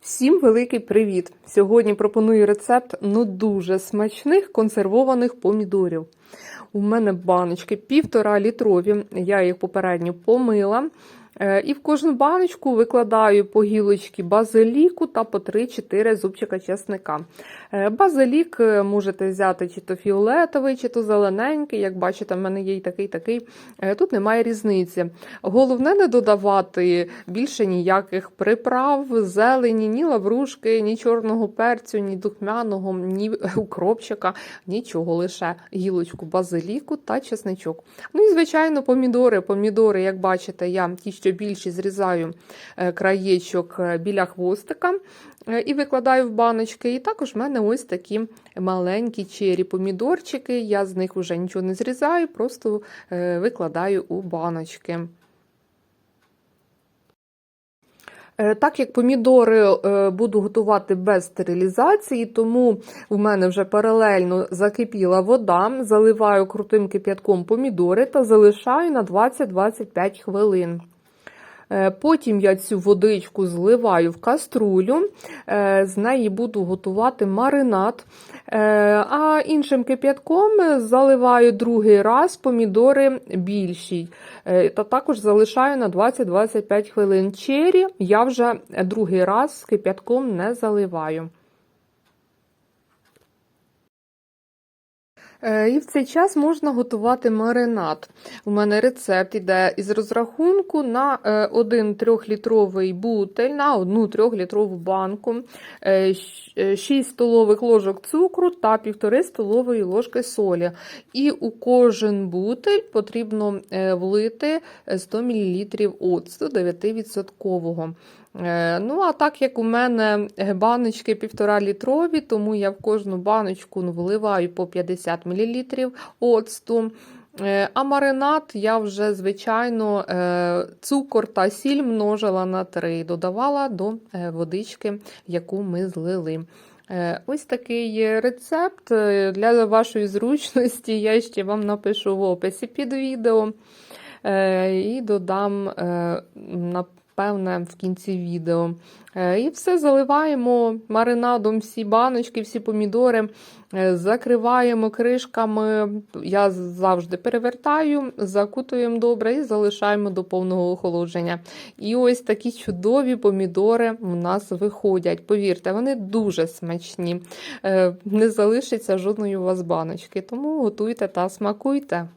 Всім великий привіт! Сьогодні пропоную рецепт ну дуже смачних консервованих помідорів. У мене баночки півтора літрові, я їх попередньо помила. Е, І в кожну баночку викладаю по гілочки базиліку та по 3-4 зубчика чесника. Е, Базилік е, можете взяти чи то фіолетовий, чи то зелененький. Як бачите, в мене є і такий, такий. Тут немає різниці. Головне не додавати більше ніяких приправ, зелені, ні лаврушки, ні чорного перцю, ні духмяного, ні укропчика, нічого, лише гілочку базиліку та чесничок. Ну і, звичайно, помідори. Помідори, як бачите, я ті, що більші, зрізаю е, краєчок е, біля хвостика е, і викладаю в баночки. І також в мене ось такі маленькі чері помідорчики. Я з них вже нічого не зрізаю, просто викладаю у баночки. Так як помідори буду готувати без стерилізації, тому в мене вже паралельно закипіла вода, заливаю крутим кип'ятком помідори та залишаю на 20-25 хвилин. Е, Потім я цю водичку зливаю в каструлю, е, з неї буду готувати маринад, Е, а іншим кип'ятком заливаю другий раз помідори більші. Та також залишаю на 20-25 хвилин. Чері я вже другий раз з кип'ятком не заливаю. І в цей час можна готувати маринад. У мене рецепт іде із розрахунку на е, один 3-літровий бутель, на одну 3-літрову банку, 6 столових ложок цукру та 1,5 столової ложки солі. І у кожен бутель потрібно е, влити 100 мл оцту 9%. Е, Ну, а так як у мене баночки 1,5 літрові, тому я в кожну баночку ну, вливаю по 50 мл оцту. Е, А маринад я вже, звичайно, е, цукор та сіль множила на 3, додавала до водички, яку ми злили. Ось такий рецепт для вашої зручності. Я ще вам напишу в описі під відео і додам е, напевне в кінці відео. Е, І все заливаємо маринадом всі баночки, всі помідори, е, закриваємо кришками. Я завжди перевертаю, закутуємо добре і залишаємо до повного охолодження. І ось такі чудові помідори у нас виходять. Повірте, вони дуже смачні. Е, Не залишиться жодної у вас баночки. Тому готуйте та смакуйте.